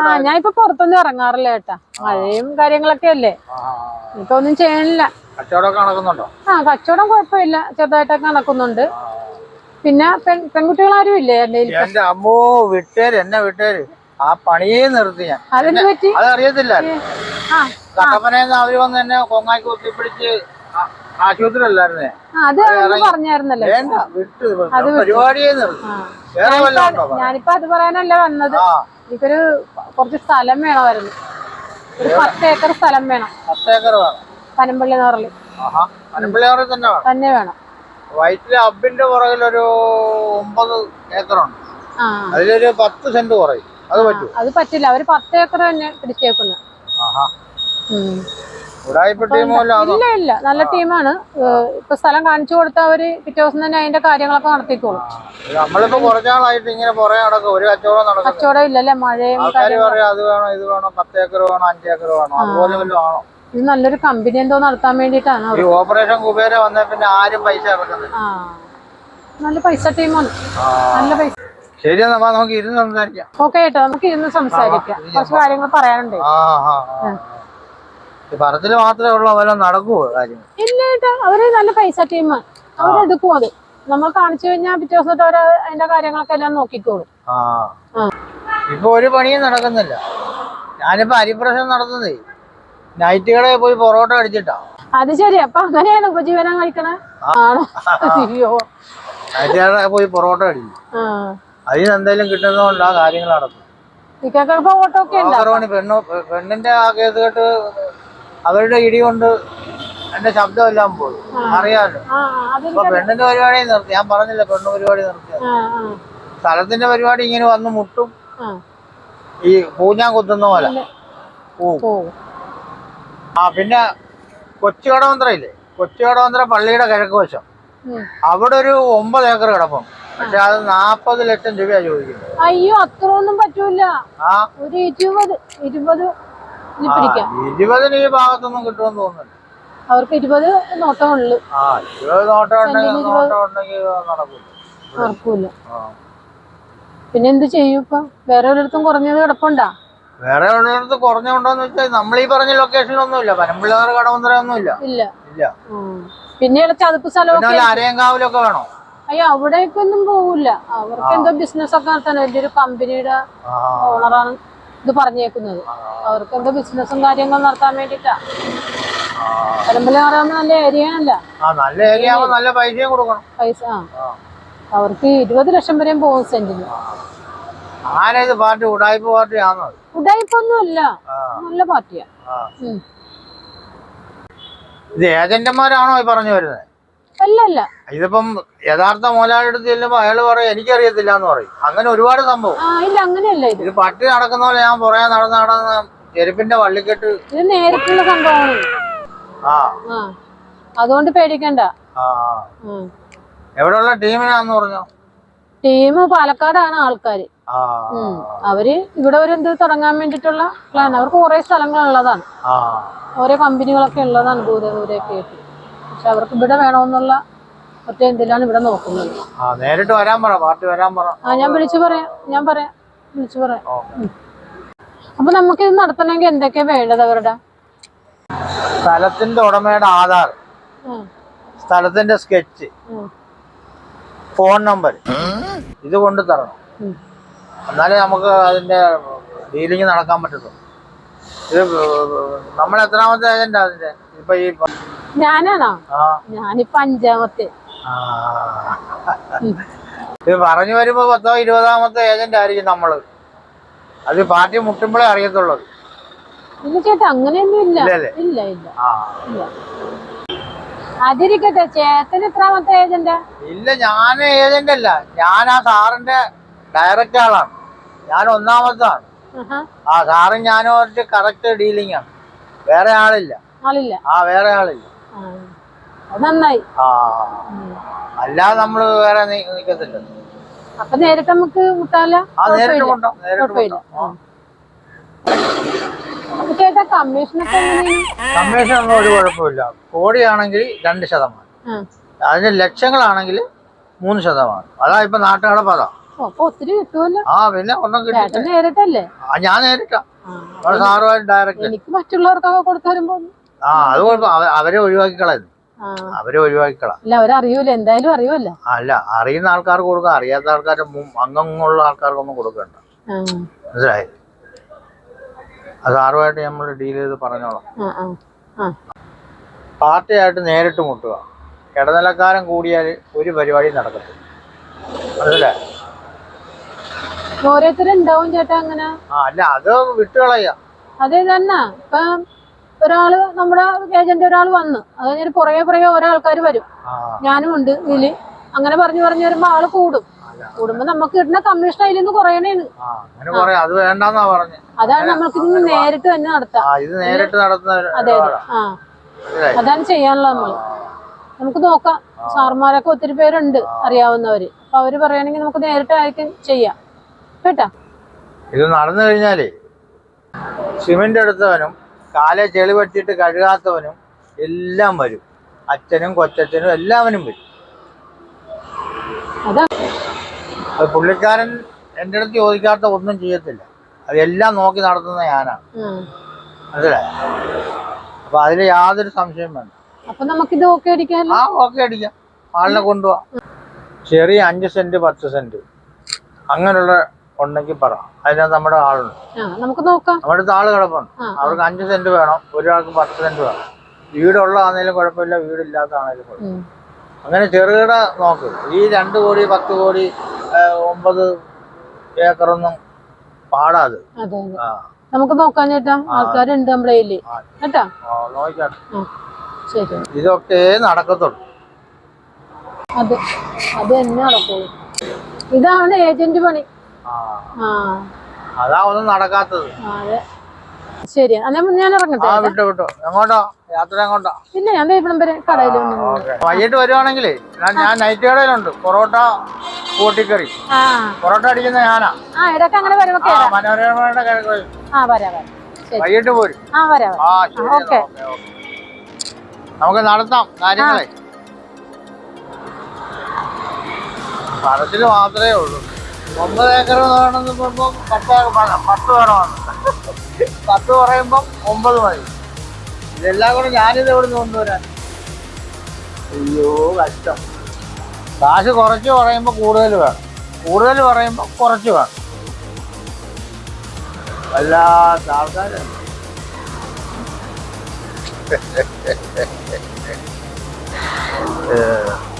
ആ ഞാൻ ഇപ്പൊ പുറത്തൊന്നും ഇറങ്ങാറില്ല ഏട്ടാ. മഴയും കാര്യങ്ങളൊക്കെ അല്ലേ? ഇപ്പൊ ഒന്നും ചെയ്യണില്ല. ആ കച്ചവടം കുഴപ്പമില്ല. ചെറുതായിട്ടൊക്കെ നടക്കുന്നുണ്ട്. പിന്നെ പെൺകുട്ടികൾ ആരും ഇല്ലേ? എന്റെ അമ്മോ വിട്ടേര് എന്നെ വിട്ടേര്. ആ പണിയെ നിർത്തി ഞാൻ. അതറിയത്തില്ല ആ നിന്ന് അവർ വന്ന് എന്നെ കൊങ്ങാക്കി കുത്തിപ്പിടിച്ച് ആശുപത്രി അല്ലായിരുന്നേ അത് പറഞ്ഞായിരുന്നല്ലോ. ഞാനിപ്പോ അത് പറയാനല്ല വന്നത്. എനിക്കൊരു കുറച്ച് സ്ഥലം വേണമായിരുന്നു. ഒരു പത്ത് ഏക്കർ സ്ഥലം വേണം. പത്തേക്കർ വേണം പനമ്പള്ളി നഗറിൽ ആഹാ. പനമ്പിളിയാറിൽ തന്നെ വേണം. തന്നെ വേണം. വയറ്റിലെ അബിന്റെ പുറകിലൊരു ഒമ്പത് ഏക്കറുണ്ട്. അതിലൊരു പത്ത് സെന്റ് കുറയും. അത് പറ്റൂ അത് പറ്റില്ല. അവർ പത്ത് ഏക്കർ തന്നെ പിടിച്ചേക്കുന്നു. ആഹാ. ഇല്ല ഇല്ല. നല്ല ടീമാണ്. ഇപ്പൊ സ്ഥലം കാണിച്ചു കൊടുത്ത അവർ പിറ്റേ ദിവസം തന്നെ അതിന്റെ കാര്യങ്ങളൊക്കെ നടത്തിക്കോളും. നമ്മളിപ്പോ കുറച്ചാളായിട്ട് ഇങ്ങനെ പുറകെ നടക്കും. ഒരു കച്ചവടം നടക്കും കച്ചവടം ഇല്ലല്ലേ മഴയും അത് വേണം ഇത് വേണം പത്ത് ഏക്കർ വേണം അഞ്ച് ഏക്കർ വേണം അതുപോലെ വല്ലതും ആണോ? ഇത് നല്ലൊരു കമ്പനി എന്തോ നടത്താൻ വേണ്ടിട്ടാണ് ഓപ്പറേഷൻ കുബേര വന്ന പിന്നെ ആരും പൈസ നല്ല പൈസ ടീമാണ്. നല്ല പൈസ. ശരി എന്നാ നമുക്ക് ഇരുന്ന് സംസാരിക്കാം. ഓക്കെ കേട്ടോ നമുക്ക് ഇരുന്ന് സംസാരിക്കാം. കുറച്ച് കാര്യങ്ങൾ പറയാനുണ്ട്. ഈ പറത്തിൽ മാത്രമേ ഉള്ളൂ അവരെ നടക്കുവോ കാര്യങ്ങൾ ഇല്ല ഏട്ടാ അവർ നല്ല പൈസ ടീം അവരെടുക്കും അത്. നമ്മൾ കാണിച്ചു കഴിഞ്ഞാൽ പിറ്റേ ദിവസം തൊട്ട് അവർ അതിന്റെ കാര്യങ്ങളൊക്കെ എല്ലാം നോക്കിക്കോളും. ആ. ഇപ്പൊ ഒരു പണിയും നടക്കുന്നില്ല. ഞാനിപ്പോ അരിപ്രശ്നം നടത്തുന്നേ. നൈറ്റുകളെ പോയി പൊറോട്ട അടിച്ചിട്ടാ അത് ശരി. അപ്പൊ അങ്ങനെയാണ് ഉപജീവനം കഴിക്കണേ? ആണോ? അയ്യോ. നൈറ്റ് പോയി പൊറോട്ട അടിക്കും അതിന് എന്തെങ്കിലും കിട്ടുന്നതുകൊണ്ട് ആ കാര്യങ്ങൾ നടക്കും ഓട്ടോ ഒക്കെ പെണ്ണു പെണ്ണിന്റെ ആ കേസ് കേട്ട് അവരുടെ ഇടി കൊണ്ട് എന്റെ ശബ്ദം എല്ലാം പോയി അറിയാലോ. അപ്പൊ പെണ്ണിന്റെ പരിപാടി നിർത്തി. ഞാൻ പറഞ്ഞില്ല പെണ്ണു പരിപാടി നിർത്തി. സ്ഥലത്തിന്റെ പരിപാടി ഇങ്ങനെ വന്ന് മുട്ടും. ഈ പൂഞ്ഞാൻ കുത്തുന്ന പോലെ. ആ പിന്നെ കൊച്ചു കടവന്ത്രയില്ലേ കൊച്ചു കടവന്ത്ര പള്ളിയുടെ കിഴക്ക് വശം. അവിടെ ഒരു ഒമ്പത് ഏക്കർ കിടപ്പം പക്ഷെ അത് നാപ്പത് ലക്ഷം രൂപയാ ചോദിക്കുന്നത്. അയ്യോ അത്ര ഒന്നും പറ്റൂല ഒരു ഇരുപത് ഇരുപത് ഇരുപതിന് ഈ ഭാഗത്തൊന്നും കിട്ടുമെന്ന് തോന്നുന്നില്ല. അവർക്ക് ഇരുപത് നോട്ടമുള്ളു. നടക്കൂല. പിന്നെ എന്ത് ചെയ്യും ഇപ്പൊ? വേറെ ഒരിടത്തും കുറഞ്ഞത് കിടപ്പുണ്ടാ? വേറെ ഉള്ളിടത്ത് കുറഞ്ഞുണ്ടോന്ന് വെച്ചാൽ നമ്മൾ ഈ പറഞ്ഞ ലൊക്കേഷനിലൊന്നും ഇല്ല പനമ്പിള്ളേർ കടവന്തര ഒന്നും ഇല്ല. ഇല്ല പിന്നെ ചതുപ്പ് സ്ഥലം സ്ഥലമൊക്കെ അരയങ്കാവിലൊക്കെ വേണോ? അയ്യോ അവിടേക്കൊന്നും പോവില്ല. അവർക്ക് എന്തോ ബിസിനസ് ഒക്കെ നടത്താൻ വലിയൊരു കമ്പനിയുടെ ഓണറാണ് ഇത് പറഞ്ഞേക്കുന്നത്. അവർക്ക് എന്തോ ബിസിനസ്സും കാര്യങ്ങളും നടത്താൻ വേണ്ടിട്ടാ. പരമ്പല പറയുമ്പോൾ നല്ല ഏരിയ അല്ല നല്ല ഏരിയ നല്ല കൊടുക്കണം. പൈസ ആ. അവർക്ക് ഇരുപത് ലക്ഷം വരെയും പോകും സെന്റിന് ആരേത് പാർട്ടി? ഉടായ്പ പാർട്ടി ആണത് ഉടായിപ്പൊന്നും അല്ല. നല്ല പാർട്ടിയാ. ഇത് ഏജന്റുമാരാണോ പറഞ്ഞു വരുന്നത് ഇതിപ്പം യഥാർത്ഥ മോലാളിയുടെ ചെല്ലുമ്പോ അയാൾ പറയും എനിക്കറിയത്തില്ല എന്ന് പറയും. അങ്ങനെ ഒരുപാട് സംഭവം. ആ ഇല്ല അങ്ങനെയല്ല ഇത്. പട്ടി നടക്കുന്ന പോലെ ഞാൻ പുറകെ നടന്ന് നടന്ന് ചെരുപ്പിന്റെ വള്ളിക്കെട്ട് ഇത് നേരിട്ടുള്ള സംഭവമാണ്. ആ. അതുകൊണ്ട് പേടിക്കണ്ട. എവിടെയുള്ള ടീമിനാന്ന് പറഞ്ഞു? ടീം പാലക്കാടാണ് ആൾക്കാര്. അവർ ഇവിടെ ഒരു എന്ത് തുടങ്ങാൻ വേണ്ടിട്ടുള്ള പ്ലാൻ അവർക്ക് കുറെ സ്ഥലങ്ങളുള്ളതാണ്. ഓരോ കമ്പനികളൊക്കെ ഉള്ളതാണ് ദൂരെ ദൂരെയൊക്കെ ആയിട്ട്. പക്ഷെ അവർക്ക് ഇവിടെ വേണമെന്നുള്ള ഒറ്റ എന്തിലാണ് ഇവിടെ നോക്കുന്നത്. ആ നേരിട്ട് വരാൻ പറ പാർട്ടി വരാൻ പറ. ആ ഞാൻ വിളിച്ചു പറയാം ഞാൻ പറയാം വിളിച്ചു പറയാം. അപ്പൊ നമുക്ക് ഇത് നടത്തണമെങ്കിൽ എന്തൊക്കെയാ വേണ്ടത് അവരുടെ? സ്ഥലത്തിന്റെ ഉടമയുടെ ആധാർ സ്ഥലത്തിന്റെ സ്കെച്ച് ഫോൺ നമ്പർ ഇത് കൊണ്ട് തരണം. എന്നാലേ നമുക്ക് അതിന്റെ ഡീലിങ് നടക്കാൻ പറ്റത്തുള്ളൂ. ഇത് നമ്മൾ എത്രാമത്തെ ഏജന്റ് അതിന്റെ? ഇപ്പൊ ഈ ഞാനാണോ? ഞാനിപ്പ അഞ്ചാമത്തെ. ഇത് പറഞ്ഞു വരുമ്പോ പത്തോ ഇരുപതാമത്തെ ഏജന്റ് ആയിരിക്കും നമ്മൾ. അത് പാർട്ടി മുട്ടുമ്പോഴേ അറിയത്തുള്ളൂ. ഇല്ല ചേട്ടാ അങ്ങനെയൊന്നും ഇല്ല. ഇല്ല ഇല്ല. ഇല്ല അതിരിക്കട്ടെ ചേട്ടൻ എത്രാമത്തെ ഏജന്റാ ഇല്ല ഞാൻ ഏജന്റ് അല്ല. ഞാൻ ആ സാറിന്റെ ഡയറക്റ്റ് ആളാണ്. ഞാൻ ഒന്നാമത്താണ്. ആ സാറും ഞാനും കറക്റ്റ് ഡീലിംഗ് ആണ്. വേറെ ആളില്ല. ആളില്ല. ആ വേറെ ആളില്ല. നന്നായി. ആ. അല്ലാതെ നമ്മൾ വേറെ അപ്പൊ നേരിട്ട് നമുക്ക് ചേട്ടാ എങ്ങനെയാണ്? കമ്മീഷൻ ഒന്നും ഒരു കുഴപ്പമില്ല കോടിയാണെങ്കിൽ രണ്ട് ശതമാനം. അതിന്റെ അതിന് ലക്ഷങ്ങളാണെങ്കിൽ മൂന്ന് ശതമാനം. അതാ ഇപ്പൊ നാട്ടുകാരുടെ പദം. ഒത്തിരി കിട്ടുമല്ലോ. ആ പിന്നെ ഒന്നും കിട്ടി ചേട്ടൻ നേരിട്ടല്ലേ? ആ ഞാൻ നേരിട്ടാ. സാറുമായിട്ട് ഡയറക്റ്റ് എനിക്ക് മറ്റുള്ളവർക്കൊക്കെ കൊടുത്തു വരുമ്പോ ആ അത് കുഴപ്പം. അവ- അവരെ ഒഴിവാക്കിക്കളയുന്നു അവരെ ഒഴിവാക്കിക്കളാം. അല്ല അവരറിയൂല. എന്തായാലും അറിയൂല അല്ല അറിയുന്ന ആൾക്കാർക്ക് കൊടുക്കാം. അറിയാത്ത ആൾക്കാരുടെ അംഗങ്ങളുള്ള ആൾക്കാർക്കൊന്നും കൊടുക്കണ്ട. മനസ്സിലായി? അത് ആറുമായിട്ട് നമ്മൾ ഡീൽ ചെയ്ത് പറഞ്ഞോളാം. പാർട്ടിയായിട്ട് നേരിട്ട് മുട്ടുക. ഇടനിലക്കാരൻ കൂടിയാൽ ഒരു പരിപാടി നടക്കത്തില്ല. മനസ്സിലായി? ഓരോരുത്തരുണ്ടാവും ചേട്ടാ അങ്ങനെ. അല്ല അത് വിട്ടുകളയ. അതെ തന്നെ ഇപ്പൊ ഒരാൾ നമ്മുടെ ഏജന്റ് ഒരാൾ വന്ന്. അത് കഴിഞ്ഞിട്ട് പുറകെ പുറകെ ഓരോ ആൾക്കാർ വരും. ഞാനും ഉണ്ട് ഇതിൽ അങ്ങനെ പറഞ്ഞു പറഞ്ഞു വരുമ്പോ ആൾ കൂടും. കൂടുമ്പോ നമുക്ക് കിട്ടുന്ന കമ്മീഷൻ അതിൽ നിന്ന് കുറയണേന്ന് അത് വേണ്ടെന്നാ പറഞ്ഞു. അതാണ് നമ്മൾക്ക് നേരിട്ട് തന്നെ നടത്താം. ഇത് നേരിട്ട് നടത്തുന്ന ഒരു അതെ അതെ. ആ. അതാണ് ചെയ്യാനുള്ളത് നമ്മൾ നമുക്ക് നോക്കാം. സാർമാരൊക്കെ ഒത്തിരി പേരുണ്ട് അറിയാവുന്നവര്. അപ്പൊ അവർ പറയണെങ്കിൽ നമുക്ക് നേരിട്ടായിരിക്കും ചെയ്യാം. കേട്ടാ? ഇത് നടന്നു കഴിഞ്ഞാലേ സിമെന്റ് എടുത്തവനും കാലെ ചെളി പറ്റിയിട്ട് കഴുകാത്തവനും എല്ലാം വരും. അച്ഛനും കൊച്ചച്ഛനും എല്ലാവനും വരും. പുള്ളിക്കാരൻ എന്റെ അടുത്ത് ചോദിക്കാത്ത ഒന്നും ചെയ്യത്തില്ല. അതെല്ലാം നോക്കി നടത്തുന്ന ഞാനാണ്. മനസ്സിലായ മനസ്സിലായി? അപ്പൊ അതിൽ യാതൊരു സംശയം വേണ്ട. അപ്പൊ നമുക്കിത് ഓക്കെ അടിക്കാം ആ ഓക്കെ അടിക്കാം. ആളിനെ കൊണ്ടുപോവാ. ചെറിയ അഞ്ച് സെന്റ് പത്ത് സെന്റ്. അങ്ങനെയുള്ള ഉണ്ടെങ്കിൽ പറ. അതിനകത്ത് നമ്മുടെ ആളുണ്ട്. നമുക്ക് നോക്കാം. നമ്മുടെ അടുത്ത് ആൾ കിടപ്പുണ്ട്. അവർക്ക് അഞ്ച് സെന്റ് വേണം. ഒരാൾക്ക് പത്ത് സെന്റ് വേണം. വീടുള്ളതാണേലും കുഴപ്പമില്ല വീടില്ലാത്തതാണേലും കുഴപ്പമില്ല. അങ്ങനെ ചെറുകിട നോക്ക്. ഈ രണ്ട് കോടി പത്ത് കോടി ഒമ്പത് ഏക്കറൊന്നും പാടാത് നമുക്ക് നോക്കാൻ ചേട്ടാ. ആൾക്കാരുണ്ട് നമ്മുടെ. കേട്ടാ? ശരി. ഇതൊക്കെ നടക്കത്തുള്ളൂ. അത്. അത് തന്നെ നടക്കുള്ളൂ. ഇതാണ് ഏജന്റ് പണി. അതാ ഒന്നും നടക്കാത്തത്. ശരി. ഞാൻ ഇറങ്ങട്ടെ? ആ വിട്ടോ വിട്ടു. എങ്ങോട്ടാ? യാത്ര എങ്ങോട്ടോ? ഇല്ല ഞാൻ ഇവിടം വരെ കടയിൽ വൈകിട്ട് വരുവാണെങ്കിലേ ഞാൻ നൈറ്റ് കടയിലുണ്ട്. പൊറോട്ട കൂട്ടിക്കറി. പൊറോട്ട അടിക്കുന്ന ഞാനാ. ഇടയ്ക്ക് അങ്ങനെ വരുമ്പോ മനോരമയുടെ കിഴക്ക് ആ വരാം വരാം. വൈകിട്ട് പോരും. ആ വരാം ആ ഓക്കെ. നമുക്ക് നടത്താം കാര്യങ്ങളെ. പറച്ചിൽ മാത്രമേ ഉള്ളൂ. ഒമ്പത് ഏക്കർ വേണമെന്ന് പറയുമ്പോൾ പത്ത് വേണം പത്ത് വേണമെന്ന്. പത്ത് പറയുമ്പം ഒമ്പത് മതി. ഇതെല്ലാം കൂടെ ഞാനിത് എവിടെ നിന്ന് കൊണ്ടുവരാൻ? അയ്യോ കഷ്ടം. കാശ് കുറച്ച് പറയുമ്പോൾ കൂടുതൽ വേണം. കൂടുതൽ പറയുമ്പോൾ കുറച്ച് വേണം. വല്ലാത്ത ആൾക്കാരാണ് Yeah.